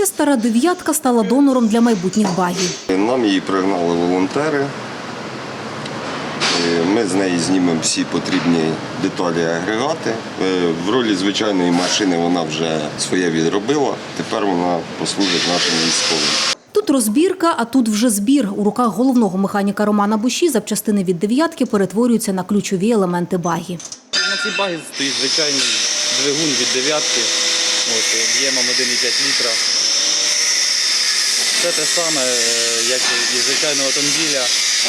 Ця стара дев'ятка стала донором для майбутніх багів. Нам її пригнали волонтери. Е, Ми з неї знімемо всі потрібні деталі агрегати. Е, В ролі звичайної машини вона вже своє відробила. Тепер вона послужить нашим військовим. Тут розбірка, а тут вже збір. У руках головного механіка Романа Буші запчастини від дев'ятки перетворюються на ключові елементи багі. На цій багі стоїть звичайний двигун від дев'ятки, об'ємом 1,5 літра. Це те саме, е, як і звичайного автомобіля,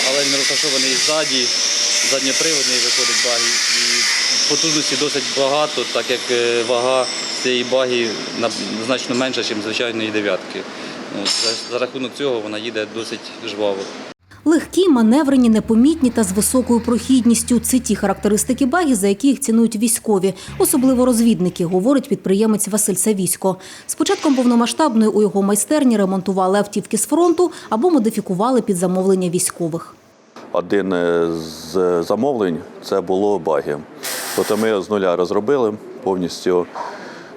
але він розташований ззаді, задньоприводний виходить багі. І потужності досить багато, так як е, вага цієї багі значно менша, ніж звичайної дев'ятки. За, за рахунок цього вона їде досить жваво. Легкі, маневрені, непомітні та з високою прохідністю. Це ті характеристики багі, за які їх цінують військові, особливо розвідники, говорить підприємець Василь Савісько. З початком повномасштабної у його майстерні ремонтували автівки з фронту або модифікували під замовлення військових. Один е, з замовлень це було баги. Тобто ми з нуля розробили повністю.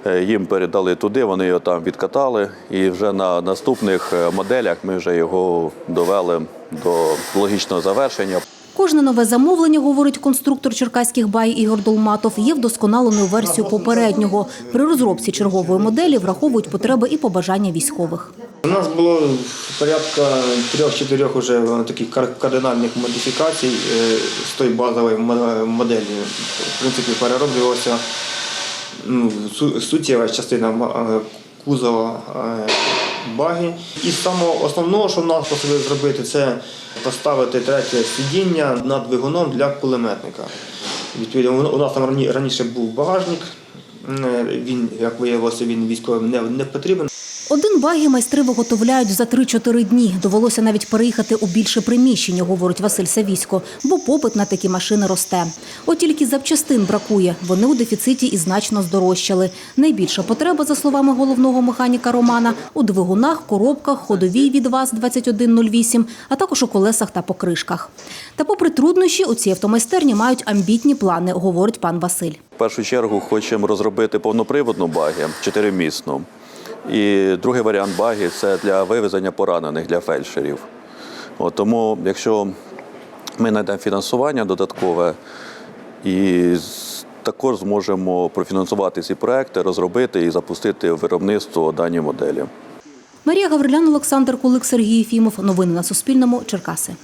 Е, Їм передали туди, вони його там відкатали, і вже на наступних е, моделях ми вже його довели до логічного завершення. Кожне нове замовлення, говорить конструктор черкаських бай Ігор Долматов, є вдосконаленою версією попереднього. При розробці чергової моделі враховують потреби і побажання військових. У нас було порядка трьох-чотирьох уже е, таких кардинальних модифікацій з тої базової моделі. В принципі, перероблювалася ну, суттєва частина е, кузова е, баги. І саме основного, що нас просили зробити, це поставити третє сидіння над двигуном для кулеметника. Відповідно, у нас там рані- раніше був багажник. Е, Він, як виявилося, він військовим не, не потрібен. Один багі майстри виготовляють за 3-4 дні. Довелося навіть переїхати у більше приміщення, говорить Василь Савісько, бо попит на такі машини росте. От тільки запчастин бракує. Вони у дефіциті і значно здорожчали. Найбільша потреба, за словами головного механіка Романа, у двигунах, коробках, ходовій від ВАЗ-2108, а також у колесах та покришках. Та попри труднощі, у цій автомайстерні мають амбітні плани, говорить пан Василь. В першу чергу хочемо розробити повноприводну баги, чотиримісну. І другий варіант баги це для вивезення поранених для фельдшерів. От, тому, якщо ми знайдемо фінансування додаткове і також зможемо профінансувати ці проекти, розробити і запустити виробництво дані моделі. Марія Гаврилян, Олександр Кулик, Сергій Єфімов. Новини на Суспільному. Черкаси.